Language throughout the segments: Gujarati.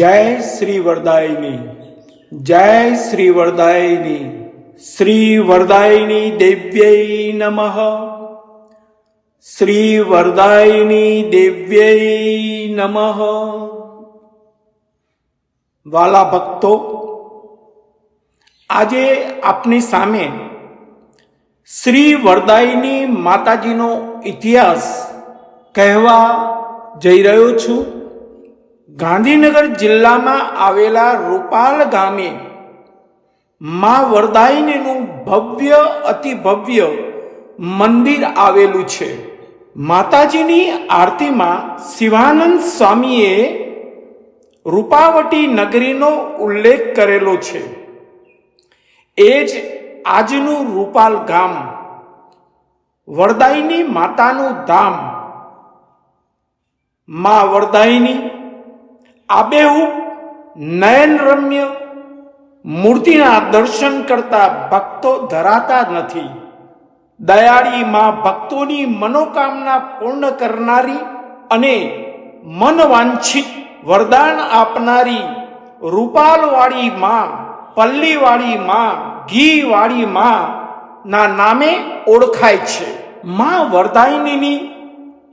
જય શ્રી વરદાયની, જય શ્રી વરદાયની શ્રી વરદાયની દેવ્યై નમઃ. શ્રી વરદાયની દેવ્યై નમઃ. વાલા ભક્તો, આજે આપની સામે શ્રી વરદાયની માતાજીનો ઇતિહાસ કહેવા જઈ રહ્યો છું. ગાંધીનગર જિલ્લામાં આવેલા રૂપાલ ગામે મા વરદાયનીનું ભવ્ય અતિ ભવ્ય મંદિર આવેલું છે. માતાજીની આરતીમાં શિવાનંદ સ્વામીએ રૂપાવટી નગરીનો ઉલ્લેખ કરેલો છે. એ જ આજનું રૂપાલ ગામ. વરદાયની માતાનું ધામ. મા વરદાયની આબેહૂબ નયનરમ્ય મૂર્તિના દર્શન કરતા ભક્તો ધરાતા નથી. દયાળી માં ભક્તોની મનોકામના પૂર્ણ કરનારી અને મનવાંછિત વરદાન આપનારી રૂપાલવાળી માં, પલ્લીવાળી માં, ઘીવાળી માં ના નામે ઓળખાય છે. માં વરદાયની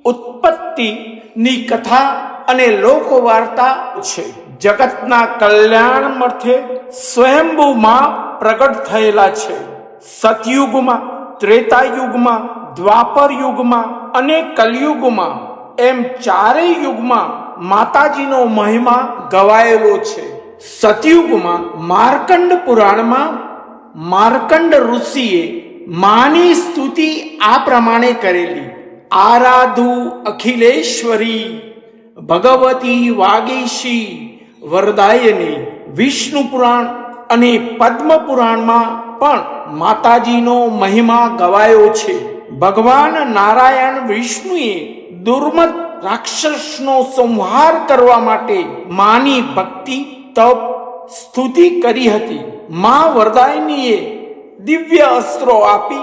ઉત્પત્તિની કથા અને લોકવાર્તા છે. જગતના કલ્યાણ મર્થે સ્વયંભૂમાં પ્રગટ થયેલા છે. સતયુગમાં, ત્રેતાયુગમાં, દ્વાપર યુગમાં અને કલયુગમાં એમ ચારેય યુગમાં માતાજીનો મહિમા ગવાયેલો છે. સતયુગમાં માર્કંડ પુરાણમાં માર્કંડ ઋષિએ માની સ્તુતિ આ પ્રમાણે કરેલી. આરાધુ અખિલેશ્વરી. ભગવતી વાગીશી વરદાયની વિષ્ણુ પુરાણ અને પદ્મ પુરાણમાં પણ માતાજીનો મહિમા ગવાયો છે. ભગવાન નારાયણ વિષ્ણુએ દુર્મત રાક્ષસનો સંહાર કરવા માટે માની ભક્તિ, તપ, સ્તુતિ કરી હતી. મા વરદાયનીએ દિવ્ય અસ્ત્રો આપી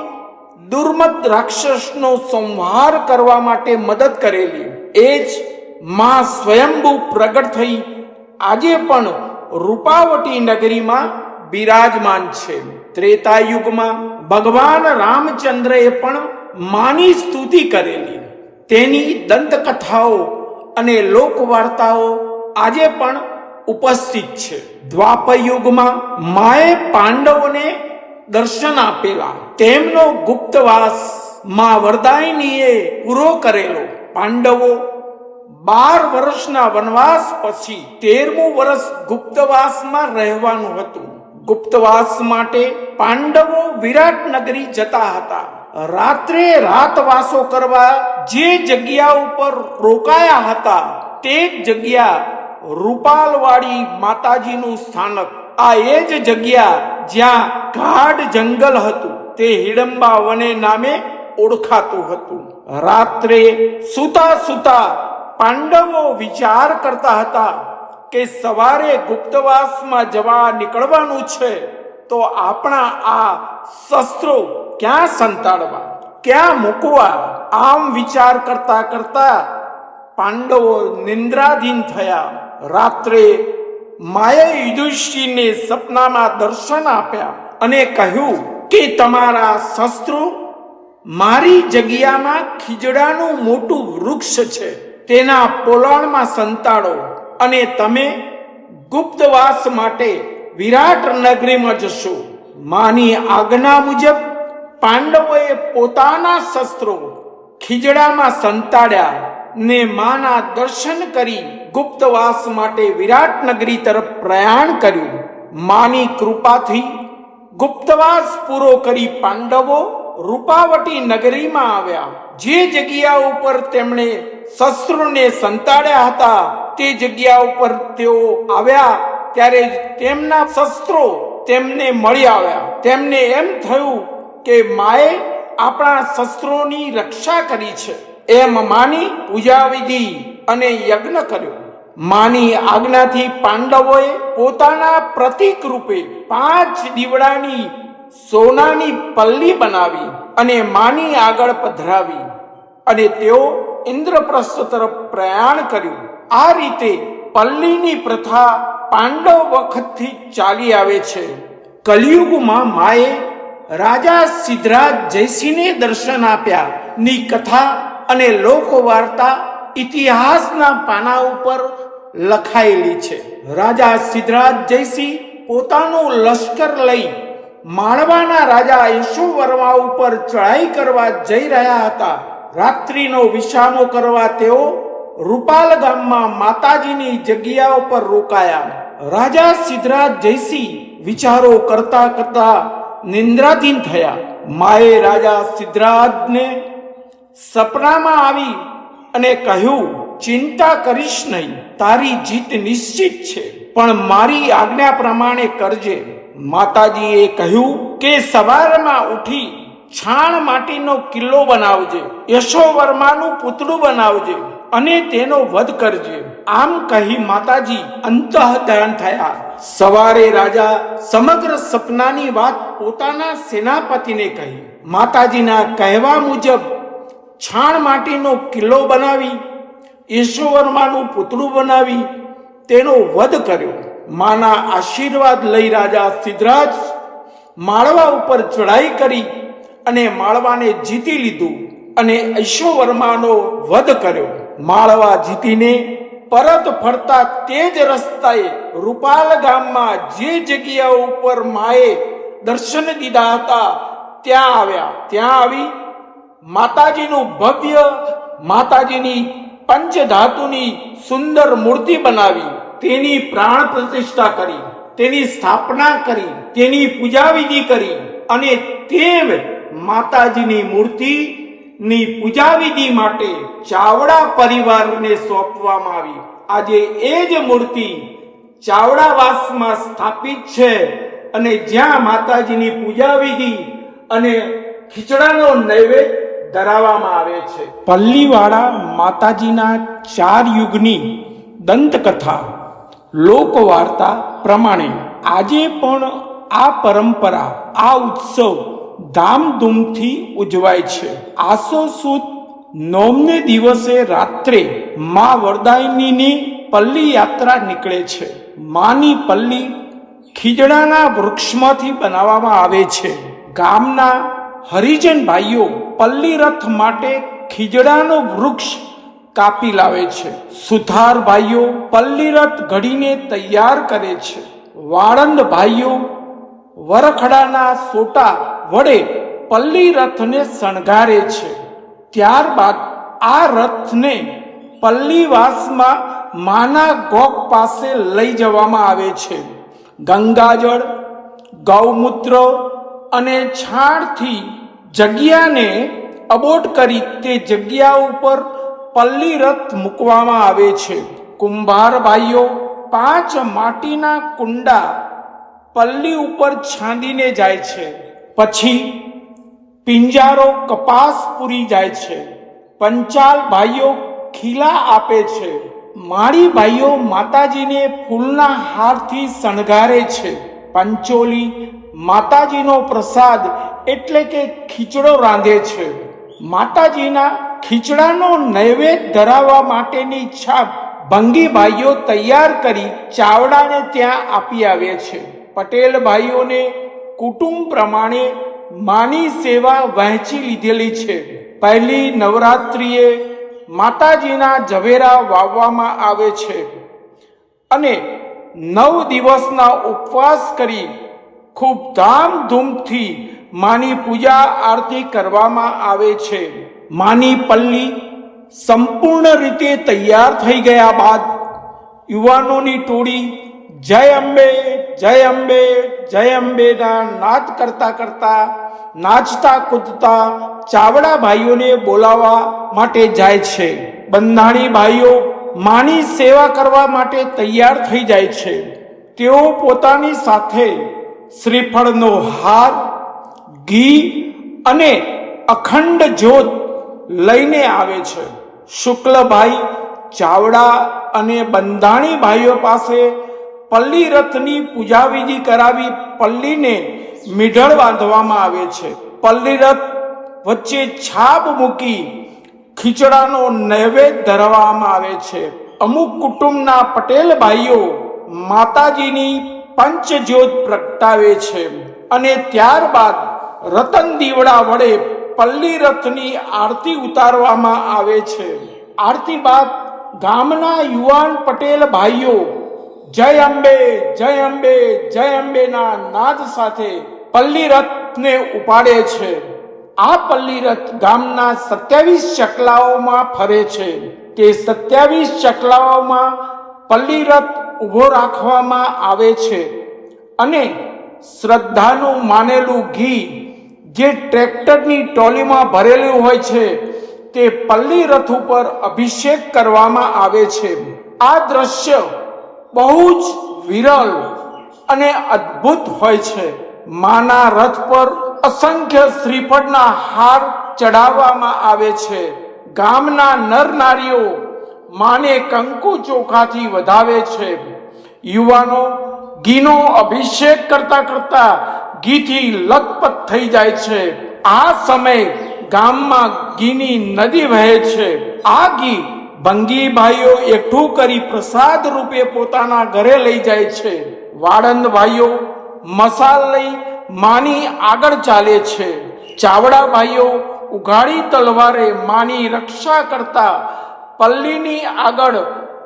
દુર્મત રાક્ષસનો સંહાર કરવા માટે મદદ કરેલી. એ જ માં સ્વયંભૂ પ્રગટ થઈ. આજે પણ રૂપાવટી નગરીમાં બિરાજમાન છે. ત્રેતા યુગમાં ભગવાન રામચંદ્રએ પણ માની સ્તુતિ કરેલી. તેની દંતકથાઓ અને લોકવાર્તાઓ આજે પણ ઉપસ્થિત છે. દ્વાપર યુગમાં માએ પાંડવોને દર્શન આપેલા. તેમનો ગુપ્તવાસમાં વરદાયનીએ પૂરો કરેલો. પાંડવો બાર વર્ષના વનવાસ પછી તેરમું વર્ષ ગુપ્તવાસમાં રહેવાનું હતું. ગુપ્તવાસ માટે પાંડવો વિરાટ નગરી જતા હતા. રાત્રે રાતવાસો કરવા જે જગ્યા ઉપર રોકાયા હતા તે જ જગ્યા રૂપાલવાડી માતાજીનું સ્થાનક. આ એ જ જગ્યા જ્યાં ગાઢ જંગલ હતું. તે હિડંબા વને નામે ઓળખાતું હતું. રાત્રે સુતા સુતા પાંડવો વિચાર કરતા હતા કે સવારે ગુપ્તવાસમાં જવા નીકળવાનું છે, તો આપણા આ શસ્ત્રો ક્યાં સંતાડવા, ક્યાં મૂકવા, આમ વિચાર કરતા કરતા પાંડવો નિંદ્રાધીન થયા. રાત્રે માયા યુધિષ્ઠિરને સપનામાં દર્શન આપ્યા અને કહ્યું કે તમારા શસ્ત્રો મારી જગ્યામાં ખીજડાનું મોટું વૃક્ષ છે. તેના પોલાણમાં સંતાડો અને તમે ગુપ્તવાસ માટે વિરાટ નગરીમાં જશો. માની આજ્ઞા મુજબ પાંડવોએ પોતાના શસ્ત્રો ખીજડામાં સંતાડ્યા ને માના દર્શન કરી ગુપ્તવાસ માટે વિરાટ નગરી તરફ પ્રયાણ કર્યું. માની કૃપાથી ગુપ્તવાસ પૂરો કરી પાંડવો રૂપાવટી નગરીમાં આવ્યા. જે જગ્યા ઉપર તેમણે શસ્ત્રોને સંતાડ્યા હતા, તે જગ્યા ઉપર તેઓ આવ્યા ત્યારે તેમના શસ્ત્રો તેમને મળી આવ્યા. તેમને એમ થયું કે માએ આપણા શસ્ત્રોની રક્ષા કરી છે. એમ માની પૂજા વિધિ અને યજ્ઞ કર્યો. માની આજ્ઞાથી પાંડવોએ પોતાના પ્રતીક રૂપે પાંચ દીવડાની સોનાની પલ્લી બનાવી અને માની આગળ પધરાવી. અને તેઓ ઇન્દ્રપ્રસ્થ તરફ પ્રયાણ કર્યું. આ રીતે પલ્લીની પ્રથા પાંડવ વખતથી ચાલી આવે છે. કલિયુગમાં માએ રાજા સિદ્ધરાજ જયસિંહને દર્શન આપ્યા. ની કથા અને લોકવાર્તા ઇતિહાસના પાના ઉપર લખાયેલી છે. રાજા સિદ્ધરાજ જયસિંહ પોતાનું લશ્કર લઈ માળવાના રાજા યશોવર્મા ઉપર ચઢાઈ કરવા જઈ રહ્યા હતા. રાત્રિનો વિશામો કરવા તેઓ રૂપાલ ગામમાં માતાજીની જગ્યા ઉપર રોકાયા. રાજા સિદ્ધરાજ જયસિંહ વિચારો કરતા કરતા નિંદ્રાધીન થયા. માએ રાજા સિદ્ધરાજને સપનામાં આવી અને કહ્યું, ચિંતા કરીશ નહીં. તારી જીત નિશ્ચિત છે. પણ મારી આજ્ઞા પ્રમાણે કરજે. માતાજીએ કહ્યું કે સવારમાં ઉઠી છાણ માટીનો કિલ્લો બનાવજે, યશોવર્માનું પૂતળું બનાવજે અને તેનો વધ કરજે. આમ કહી માતાજી અંતઃધ્યાન થયા. સવારે રાજા સમગ્ર સપનાની વાત પોતાના સેનાપતિને કહી. માતાજીના કહેવા મુજબ છાણ માટીનો કિલ્લો બનાવી, યશોવર્માનું પૂતળું બનાવી, તેનો વધ કર્યો. માના આશીર્વાદ લઈ રાજા સિદ્ધરાજ માળવા ઉપર ચઢાઈ કરી અને માળવાને જીતી લીધું અને ઐશ્વર્માનો વધ કર્યો. માળવા જીતીને પરત ફરતા તે જ રસ્તાએ રૂપાલ ગામમાં જે જગ્યા ઉપર માએ દર્શન દીધા હતા, ત્યાં આવ્યા. ત્યાં આવી માતાજીનું ભવ્ય, માતાજીની પંચધાતુની સુંદર મૂર્તિ બનાવી. તેની પ્રાણ પ્રતિષ્ઠા કરી, તેની સ્થાપના કરી, તેની પૂજા વિધિ કરી અને તે માતાજીની મૂર્તિની પૂજા વિધિ માટે ચાવડા પરિવારને સોંપવામાં આવી. આજે એ જ મૂર્તિ ચાવડાવાસમાં સ્થાપિત છે અને જ્યાં માતાજીની પૂજા વિધિ અને ખીચડાનો નૈવેદ્ય ધરાવવામાં આવે છે. પલ્લીવાળા માતાજીના ચાર યુગની દંતકથા લોકવાર્તા પ્રમાણે આજે પણ આ પરંપરા, આ ઉત્સવ ધામધૂમથી ઉજવાય છે. આસો સુદ નોમને દિવસે રાત્રે મા વરદાયનીની પલ્લી યાત્રા નીકળે છે. માની પલ્લી ખીજડાના વૃક્ષમાંથી બનાવવામાં આવે છે. ગામના હરિજન ભાઈઓ પલ્લી રથ માટે ખીજડાનો વૃક્ષ કાપી લાવે છે. સુથાર ભાઈઓ પલ્લીરથ ઘડીને તૈયાર કરે છે. વાળંદ ભાઈઓ, વરખડાના સોટા વડે પલ્લી રથને શણગારે છે. ત્યારબાદ આ રથને પલ્લીવાસમાં માના ગોક પાસે લઈ જવામાં આવે છે. ગંગાજળ, ગૌમૂત્ર અને છાણથી જગ્યાને અબોટ કરી તે જગ્યા ઉપર પલ્લી રથ મૂકવામાં આવે છે. કુંભાર ભાઈઓ પાંચ માટીના કુંડા પલ્લી ઉપર છાંદીને જાય છે. પછી પિંજારો કપાસ પૂરી જાય છે. પંચાલ ભાઈઓ ખીલા આપે છે. માળી ભાઈઓ માતાજીને ફૂલના હારથી શણગારે છે. પંચોલી માતાજીનો પ્રસાદ એટલે કે ખીચડો રાંધે છે. માતાજીના ખીચડાનો નૈવેદ્ય ધરાવવા માટેની છાપ ભંગી ભાઈઓ તૈયાર કરી ચાવડાને ત્યાં આપી આવે છે. પટેલ ભાઈઓને કુટુંબ પ્રમાણે માની સેવા વહેંચી લીધેલી છે. પહેલી નવરાત્રિએ માતાજીના ઝવેરા વાવવામાં આવે છે અને નવ દિવસના ઉપવાસ કરી ખૂબ ધામધૂમથી માની પૂજા આરતી કરવામાં આવે છે. માની પલ્લી સંપૂર્ણ રીતે તૈયાર થઈ ગયા બાદ યુવાનોની ટોળી જય અંબે જય અંબે, જય અંબેના નાદ કરતા કરતા, નાચતા કૂદતા ચાવડા ભાઈઓને બોલાવવા માટે જાય છે. બંધાણી ભાઈઓ માની સેવા કરવા માટે તૈયાર થઈ જાય છે. તેઓ પોતાની સાથે શ્રીફળનો હાર, ઘી અને અખંડ જ્યોત લઈને આવે છે. શુક્લભાઈ ચાવડા અને બંધાણી ભાઈઓ પાસે પલ્લી રથની પૂજાવિધિ કરાવી પલ્લીને મીઢળ બાંધવામાં આવે છે. પલ્લી રથ વચ્ચે છાપ મૂકી ખીચડાનો નૈવેદ્ય ધરવામાં આવે છે. અમુક કુટુંબના પટેલ ભાઈઓ માતાજીની પંચજ્યોત પ્રગટાવે છે અને ત્યારબાદ રતન દીવડા વડે પલ્લી રથની આરતી ઉતારવામાં આવે છે. આરતી બાદ ગામના યુવાન પટેલ ભાઈઓ, જય અંબે જય અંબે, જય અંબેના નાદ સાથે પલ્લી રથને ઉપાડે છે. આ પલ્લી રથ ગામના સત્યાવીસ ચકલાઓમાં ફરે છે. તે સત્યાવીસ ચકલાઓમાં પલ્લી રથ ઊભો રાખવામાં આવે છે અને શ્રદ્ધાનું માનેલું ઘી જે ટ્રેક્ટરની ટ્રોલીમાં ભરેલું હોય છે, તે પલ્લી રથ ઉપર અભિષેક કરવામાં આવે છે. આ દ્રશ્ય બહુ જ વિરલ અને અદ્ભુત હોય છે. માના રથ પર અસંખ્ય શ્રીફળના હાર ચડાવવામાં આવે છે. ગામના નર નારીઓ માને કંકુ ચોખાથી વધાવે છે. યુવાનો ઘીનો અભિષેક કરતા કરતા ઘીથી લથપથ થઈ જાય છે. આ સમય ગામમાં ઘીની નદી વહે છે. આ ઘી ભંગી ભાઈઓ એકઠું કરી પ્રસાદ રૂપે પોતાના ઘરે લઈ જાય છે. વાળંદ ભાઈઓ મસાલ લઈ માની આગળ ચાલે છે. ચાવડા ભાઈઓ ઉઘાડી તલવારે માની રક્ષા કરતા પલ્લીની આગળ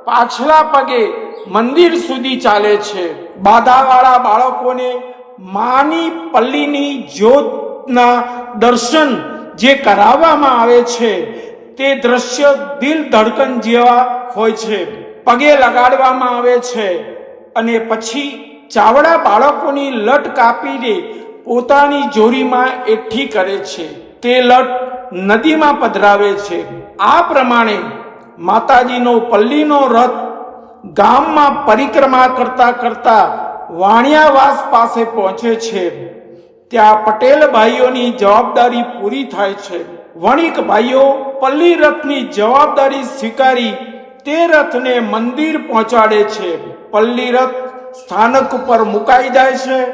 પાછલા પગે મંદિર સુધી ચાલે છે. બાધાવાળા બાળકોને માની પલ્લીની જ્યોતના દર્શન જે કરાવવામાં આવે છે, તે દ્રશ્ય દિલ ધડકન જેવા હોય છે. પગે લગાડવામાં આવે છે અને પછી ચાવડા બાળકોની લટ કાપીને પોતાની જોરીમાં એકઠી કરે છે. તે લટ નદીમાં પધરાવે છે. આ પ્રમાણે માતાજીનો પલ્લીનો રથ ગામમાં પરિક્રમા કરતા કરતા વાણિયાવાસ પાસે પહોંચે છે. ત્યાં પટેલ ભાઈઓની જવાબદારી પૂરી થાય છે. વણિક ભાઈઓ, પલ્લી રથની જવાબદારી સ્વીકારી તે રથને મંદિર પહોંચાડે છે. પલ્લી રથ સ્થાનક ઉપર મુકાઈ જાય છે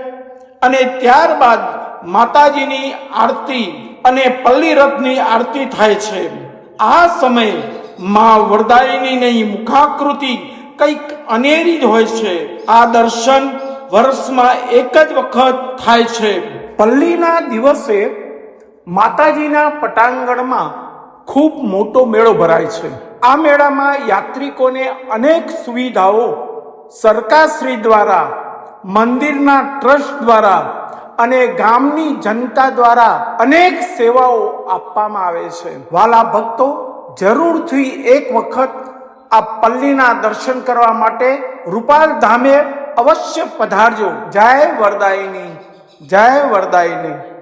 અને ત્યારબાદ માતાજીની આરતી અને પલ્લી રથની આરતી થાય છે. આ સમયે મા વરદાયીની મુખાકૃતિ કંઈક અનેરી જ હોય છે. આ દર્શન વર્ષમાં એક જ વખત થાય છે. પલ્લીના દિવસે માતાજીના પટાંગણમાં ખૂબ મોટો મેળો ભરાય છે. આ મેળામાં યાત્રિકોને અનેક સુવિધાઓ સરકારશ્રી દ્વારા, મંદિરના ટ્રસ્ટ દ્વારા અને ગામની જનતા દ્વારા અનેક સેવાઓ આપવામાં આવે છે. વાલા ભક્તો જરૂરથી એક વખત આ પલ્લીના દર્શન કરવા માટે રૂપાલ ધામે અવશ્ય પધારજો. જય વરદાયની જય વરદાયની.